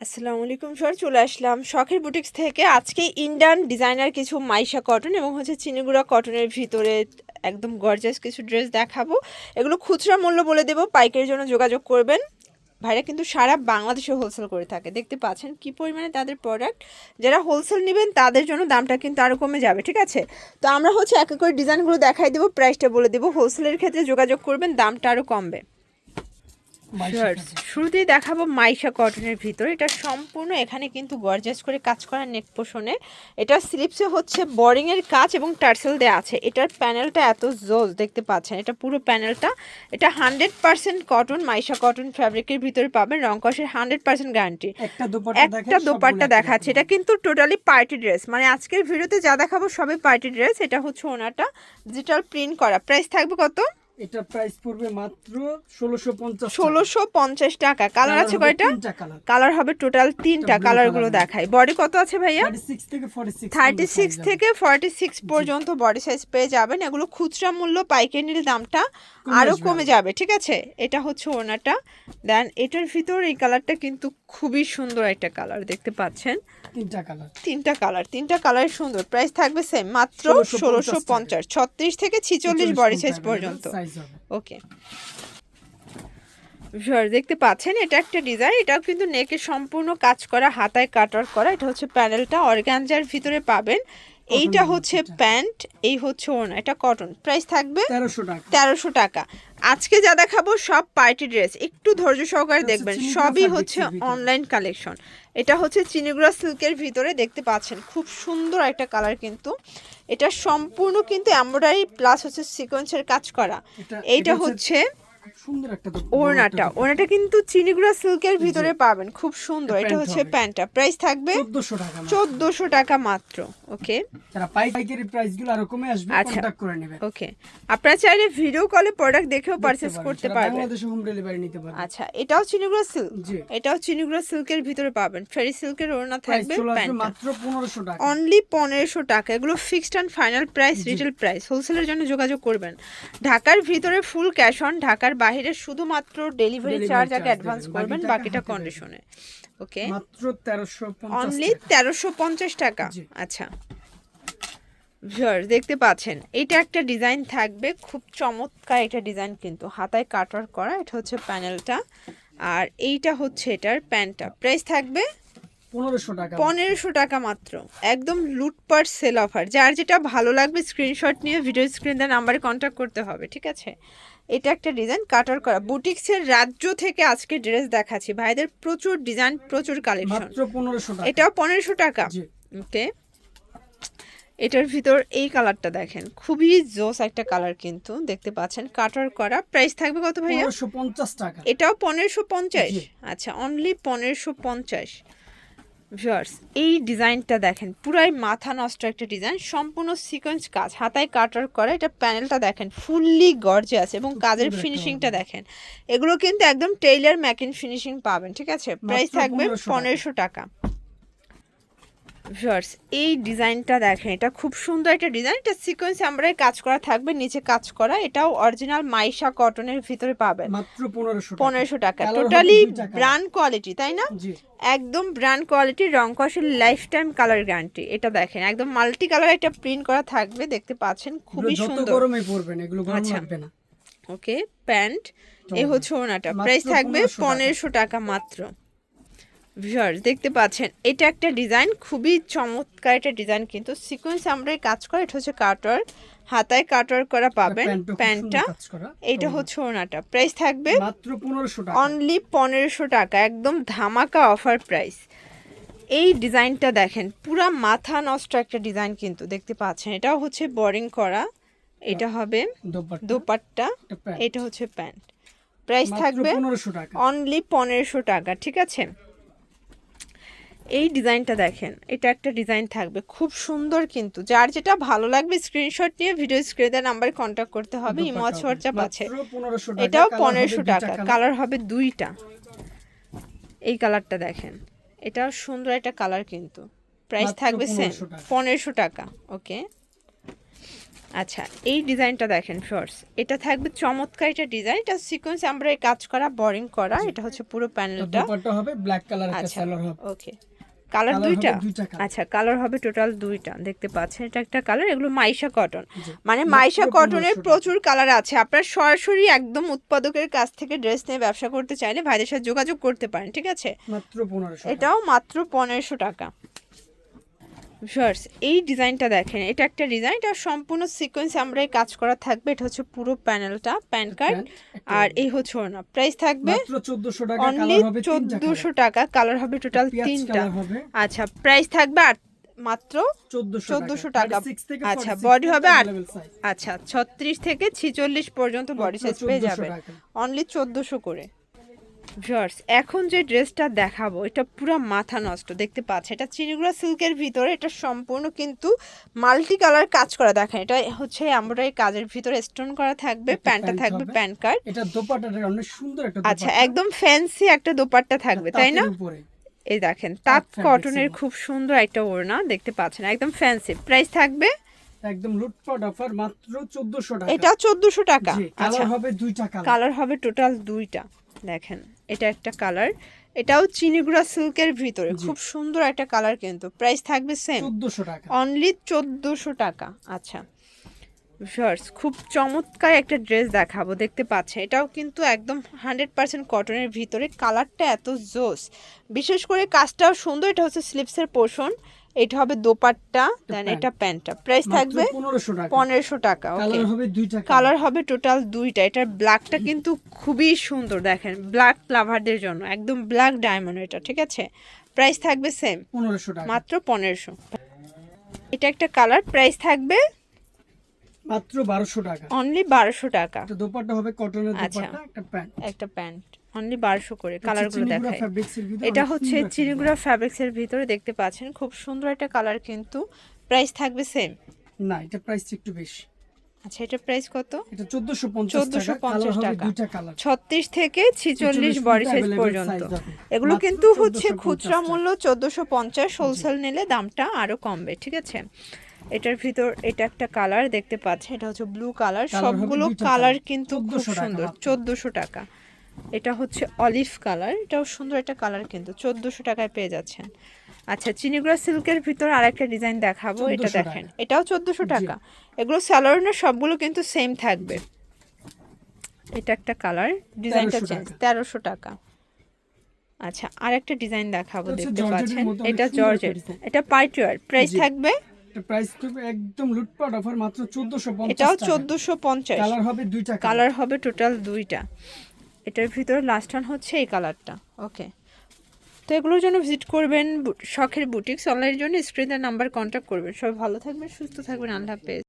আসসালামু আলাইকুম স্যার চলে আসলাম শখের বুটিক্স থেকে। আজকে ইন্ডিয়ান ডিজাইনার কিছু মাইশা কটন এবং হচ্ছে চিনিগুড়া কটনের ভিতরে একদম গর্জাস কিছু ড্রেস দেখাবো। এগুলো খুচরা মূল্য বলে দেবো, পাইকারির জন্য যোগাযোগ করবেন। ভাইরা কিন্তু সারা বাংলাদেশে হোলসেল করে থাকে। দেখতে পাচ্ছেন কি পরিমাণে তাদের প্রোডাক্ট যারা হোলসেল নেবেন, তাদের জন্য দামটা কিন্তু আরও কমে যাবে, ঠিক আছে? তো আমরা হচ্ছে এক এক করে ডিজাইনগুলো দেখাই দেবো প্রাইসটা বলে দেবো। হোলসেলের ক্ষেত্রে যোগাযোগ করবেন, দামটা আরও কমবে. শুরুতেই দেখাবো মাইশা কটনের ভিতর। এটা সম্পূর্ণ এখানে কিন্তু গর্জাস করে কাজ করা নেক পোষণে এটা স্লিপসে হচ্ছে বোরিং এর কাজ এবং টার্সেল দেওয়া আছে। এটার প্যানেলটা এত জোজ দেখতে পাচ্ছেন? এটা পুরো প্যানেলটা এটা hundred percent cotton Maisha cotton ফ্যাব্রিকের ভিতরে পাবেন। রংকসের হান্ড্রেড পার্সেন্ট গ্যারান্টি একটা দোপাট্টা দেখাচ্ছে। এটা কিন্তু টোটালি পার্টি ড্রেস মানে আজকের ভিডিওতে যা দেখাবো সবই পার্টি ড্রেস এটা হচ্ছে ওনাটা ডিজিটাল প্রিন্ট করা। প্রাইস থাকবে কত? এটা প্রাইস পড়বে মাত্র 1650 ষোলোশো পঞ্চাশ টাকা। কালার আছে কয়টা? কালার কালার হবে টোটাল তিনটা কালারগুলো colour। দেখাই। বডি কত আছে ভাইয়া? 36 থেকে 46 থার্টি সিক্স থেকে ফর্টি সিক্স পর্যন্ত বডি সাইজ পেয়ে যাবেন। এগুলো খুচরা মূল্য পাইকারি নিলে দামটা আসবে কমে যাবে ঠিক আছে? এটা হচ্ছে ওনাটা। দেন এটার ভিতর এই কালারটা কিন্তু খুবই সুন্দর একটা কালার দেখতে পাচ্ছেন? তিনটা কালার তিনটা কালার তিনটা কালার সুন্দর। প্রাইস থাকবে সেম মাত্র 1650 ষোলোশো পঞ্চাশ ছত্রিশ থেকে ছিচল্লিশ বডি সাইজ পর্যন্ত। ওকে দেখতে পাচ্ছেন এটা একটা ডিজাইন এটাও কিন্তু নেকে সম্পূর্ণ কাজ করা হাতায় কাটার করা এটা হচ্ছে প্যানেলটা অর্গানজার ভিতরে পাবেন। এইটা হচ্ছে প্যান্ট এই হচ্ছে ওনা এটা কটন প্রাইস থাকবে 1300 টাকা। তেরোশো টাকা। আজকে যা দেখাবো সব পার্টি ড্রেস একটু ধৈর্য সহকারে দেখবেন সবই হচ্ছে অনলাইন কালেকশন এটা হচ্ছে চিনিগুড়া সিল্কের ভিতরে দেখতে পাচ্ছেন খুব সুন্দর একটা কালার কিন্তু। এটা সম্পূর্ণ কিন্তু এমব্রয়ডারি প্লাস হচ্ছে সিকোয়েন্সের কাজ করা। এইটা হচ্ছে সুন্দর একটা ওড়নাটা ওড়নাটা কিন্তু চিনিগুড়া সিল্কের ভিতরে পাবেন খুব সুন্দর এটা হচ্ছে। প্যান্টটা প্রাইস থাকবে 1400 টাকা মাত্র। চোদ্দোশো টাকা মাত্র ওকে? যারা পাইকারি প্রাইসগুলো আরও কমে আসবে আচ্ছা। কন্টাক্ট করে নেবেন। ওকে। আপনারা চাইলে ভিডিও কলে প্রোডাক্ট দেখেও পারচেস করতে পারবেন। বাংলাদেশে হোম ডেলিভারি নিতে পারবেন। আচ্ছা এটাও চিনিগুড়া সিল্ক এটাও চিনিগুড়া সিল্কের ভিতরে পাবেন। ফেরি সিল্কের ওড়না থাকবে প্যান্টটা। মাত্র 1500 টাকা। অনলি পনেরোশো টাকা। এগুলো fixed and final price retail price হোলসেলের জন্য যোগাযোগ করবেন। ঢাকার ভিতরে ফুল ক্যাশ অন ঢাকার বাইরে শুধুমাত্র ডেলিভারি চার্জ আগে অ্যাডভান্স করবেন বাকিটা কন্ডিশনে ওকে মাত্র 1350 অনলি টাকা। তেরোশো পঞ্চাশ টাকা? আচ্ছা। ভিউয়ার দেখতে পাচ্ছেন এটা একটা ডিজাইন থাকবে খুব চমৎকার একটা ডিজাইন কিন্তু। হাতায় কাটার করা এটা হচ্ছে প্যানেলটা আর এইটা হচ্ছে এটার প্যান্টটা প্রাইস থাকবে 1500 টাকা পনেরোশো টাকা মাত্র। একদম লুটপাট সেল অফার যার যেটা ভালো লাগবে স্ক্রিনশট নিয়ে ভিডিও স্ক্রিন দেওয়ার নাম্বারে কন্ট্যাক্ট করতে হবে ঠিক আছে? এটা একটা ডিজাইন কাটার করা। বুটিক্সের রাজ্য থেকে আজকে ড্রেস দেখাচ্ছি। ভাইদের প্রচুর ডিজাইন প্রচুর কালেকশন মাত্র 1500 টাকা। এটাও পনেরোশো টাকা। ওকে এটার ভিতর এই কালারটা দেখেন। খুবই জোস একটা কালার কিন্তু দেখতে পাচ্ছেন। কাটার করা। প্রাইস থাকবে কত ভাইয়া? 1550 টাকা। এটাও পনেরোশো পঞ্চাশ। আচ্ছা অনলি পনেরোশো পঞ্চাশ। ভিউয়ার্স এই ডিজাইনটা দেখেন পুরাই মাথা নষ্ট একটা ডিজাইন সম্পূর্ণ সিকোয়েন্স কাজ হাতায় কাটার করে এটা প্যানেলটা দেখেন ফুললি গর্জে আছে এবং কাজের ফিনিশিংটা দেখেন। এগুলো কিন্তু একদম টেইলার ম্যাকিন ফিনিশিং পাবেন ঠিক আছে? প্রাইস থাকবে পনেরোশো টাকা। ভিউয়ার্স এই ডিজাইনটা দেখেন এটা খুব সুন্দর একটা ডিজাইন। এটা সিকোয়েন্স আমরাই কাজ করা থাকবে নিচে কাজ করা। এটাও অরিজিনাল মাইশা কটনের ভিতরে পাবেন। মাত্র 1500 টাকা। পনেরোশো টাকা। টোটালি ব্র্যান্ড কোয়ালিটি তাই না? জি। একদম ব্র্যান্ড কোয়ালিটির রং কষের লাইফ টাইম কালার গ্যারান্টি এটা দেখেন একদম মাল্টি কালার একটা প্রিন্ট করা থাকবে দেখতে পাচ্ছেন খুবই সুন্দর। গরমে পরবেন এগুলো গরম আচ্ছা। লাগবে না। ওকে প্যান্ট এ হচ্ছে ওনাটা। প্রাইস থাকবে 1500 পনেরোশো টাকা মাত্র। ভিউয়ার্স দেখতে পাচ্ছেন এটা একটা ডিজাইন খুবই চমৎকার একটা ডিজাইন কিন্তু সিকোয়েন্স আমরা কাজ করে এটা হচ্ছে কাটার হাতায় কাটার করা পাবেন প্যান্টটা। এইটা হচ্ছে ওনাটা প্রাইস থাকবে মাত্র 1500 টাকা। অনলি পনেরোশো টাকা একদম ধামাকা অফার প্রাইস এই ডিজাইনটা দেখেন পুরা মাথা নষ্ট একটা ডিজাইন কিন্তু দেখতে পাচ্ছেন এটাও হচ্ছে বোরিং করা এটা হবে দোপাট্টা। এটা হচ্ছে প্যান্ট। প্রাইস থাকবে অনলি পনেরোশো টাকা ঠিক আছে? এই ডিজাইনটা দেখেন এটা একটা ডিজাইন থাকবে। খুব সুন্দর কিন্তু। যার যেটা ভালো লাগবে স্ক্রিনশট নিয়ে ভিডিও স্ক্রিনে নাম্বারে কন্ট্যাক্ট করতে হবে ইমো দোপাট্টা হোয়াটসঅ্যাপ আছে। মাত্র 1500 টাকা এটাও পনেরোশো টাকা কালার হবে দুইটা। এই কালারটা দেখেন এটাও সুন্দর একটা কালার কিন্তু। প্রাইস থাকবে সেম পনেরোশো টাকা। ওকে আচ্ছা এই ডিজাইনটা দেখেন ফার্স্ট এটা থাকবে চমৎকার এটা ডিজাইন এটা সিকোয়েন্স আমরা এই কাজ করা বোরিং করা এটা হচ্ছে পুরো প্যানেলটা হবে ব্ল্যাক কালার একটা আচ্ছা সালোয়ার হবে। ওকে কালার দুইটা। আচ্ছা কালার হবে টোটাল দুইটা। দেখতে পাচ্ছেন এটা একটা কালার এগুলো মাইশা কটন মানে মাইশা কটনের প্রচুর কালার আছে। আপনার সরাসরি একদম উৎপাদকের কাছ থেকে ড্রেস নিয়ে ব্যবসা করতে চাইলে ভাইদের সাথে যোগাযোগ করতে পারেন ঠিক আছে? এটাও মাত্র পনেরোশো টাকা। ভিউয়ার্স এই ডিজাইনটা দেখেন এটা একটা ডিজাইন এটা সম্পূর্ণ সিকোয়েন্স আমরা এই কাজ করা থাকবে এটা হচ্ছে পুরো প্যানেলটা প্যান কার্ড আর এই হচ্ছে ওনা প্রাইস থাকবে মাত্র চোদ্দশো টাকা অনলি কালার হবে তিনটা চোদ্দোশো টাকা কালার হবে টোটাল তিনটা। আচ্ছা প্রাইস থাকবে আর মাত্র চোদ্দশো 1400 টাকা। আচ্ছা, বডি হবে আট- আচ্ছা ছত্রিশ থেকে ছিচল্লিশ পর্যন্ত বডি সাইজ পেয়ে 1400 যাবে। অনলি চোদ্দোশো করে। ভিউয়ার্স এখন যে ড্রেসটা দেখাবো এটা পুরো মাথা নষ্ট দেখতে পাচ্ছে এটা চিনিগুড়া সিল্কের ভিতরে এটা সম্পূর্ণ কিন্তু মাল্টি কালার কাজ করা দেখেন। এটা হচ্ছে এই কাজের ভিতরে স্টোন করা থাকবে প্যান্টটা থাকবে। প্যান্ট কার্ড এটা দোপাট্টাটা অনেক সুন্দর একটা আচ্ছা একদম ফ্যান্সি একটা দোপাট্টা থাকবে তাই না? এই দেখেন তাঁত কটনের এর খুব সুন্দর একটা ওড়না দেখতে পাচ্ছেন? একদম ফ্যান্সি। প্রাইস থাকবে? একদম লুটপাট অফার মাত্র চোদ্দশো টাকা। এটা চোদ্দোশো টাকা। আচ্ছা কালার হবে দুইটা কালার। কালার হবে টোটাল দুইটা দেখেন। এটা একটা কালার এটাও চিনিগুড়া সিল্কের ভিতরে। খুব সুন্দর একটা কালার কিন্তু। প্রাইস থাকবে সেম চোদ্দশো টাকা। অনলি চোদ্দোশো টাকা। আচ্ছা। ভিউয়ার্স খুব চমৎকার একটা ড্রেস দেখাবো। দেখতে পাচ্ছেন এটাও কিন্তু একদম হান্ড্রেড পার্সেন্ট কটনের ভিতরে। কালারটা এত জোস। বিশেষ করে কাজটাও সুন্দর। এটা হচ্ছে স্লিপসের পোষণ এটা হবে দোপাট্টা দেন এটা প্যান্টটা। প্রাইস থাকবে পনেরোশো টাকা। ওকে কালার হবে দুইটা কালার হবে টোটাল দুইটা। এটার ব্ল্যাকটা কিন্তু খুবই সুন্দর দেখেন। ব্ল্যাক লাভারদের জন্য একদম ব্ল্যাক ডায়মন্ড এটা ঠিক আছে? প্রাইস থাকবে সেম পনেরোশো টাকা। মাত্র পনেরোশো। এটা একটা কালার প্রাইস থাকবে মাত্র বারোশো টাকা। অনলি বারোশো টাকা। দোপাট্টা হবে কটনের আচ্ছা। দোপাট্টা একটা প্যান্ট একটা প্যান্ট অনলি বারোশো করে কালারগুলো দেখায়। এটা হচ্ছে চিনিগুড়া ফ্যাব্রিক্সের ভিতরে দেখতে পাচ্ছেন। খুব সুন্দর একটা কালার কিন্তু। প্রাইস থাকবে সেম না এটা প্রাইস একটু বেশি। আচ্ছা এটা প্রাইস কত? এটা চোদ্দশো টাকা। 1450 টাকা। দুইটা কালার ছত্রিশ থেকে 46 বডি সাইজ পর্যন্ত। এগুলো কিন্তু হচ্ছে খুচরা মূল্য চোদ্দোশো পঞ্চাশ। হোলসেল নিলে দামটা আরও কমবে ঠিক আছে? এটার ভিতর এটা একটা কালার দেখতে পাচ্ছেন। এটা হচ্ছে ব্লু কালার সবগুলো কালার কিন্তু খুব সুন্দর। মাত্র। চোদ্দোশো টাকা। এটা হচ্ছে অলিভ কালার। এটাও সুন্দর একটা কালার কিন্তু চোদ্দোশো টাকায় পেয়ে যাচ্ছেন। আচ্ছা চিনিগুড়া সিল্কের ভিতর আরেকটা ডিজাইন দেখাবো এটা দেখেন। এটাও চোদ্দোশো টাকা। এগুলো স্যালোরিনের সবগুলো কিন্তু সেম থাকবে। এটা একটা কালার ডিজাইনটা চেঞ্জ তেরোশো টাকা। আচ্ছা আরেকটা ডিজাইন দেখাবো দেখতে পাচ্ছেন। এটা জর্জেট এটা পার্টিওয়ার প্রাইস থাকবে? প্রাইস একদম লুটপাট অফার মাত্র চোদ্দশো এটাও চোদ্দোশো পঞ্চাশ। কালার হবে দুইটা কালার হবে টোটাল দুইটা। এটার ভিতরে লাস্ট ওয়ান হচ্ছে এই কালারটা ওকে তো এগুলোর জন্য ভিজিট করবেন, শখের বুটিক্স অনলাইনের জন্য স্ক্রিনের নাম্বার কন্ট্যাক্ট করবেন। সবাই ভালো থাকবেন, সুস্থ থাকবেন, আল্লাহ হাফেজ।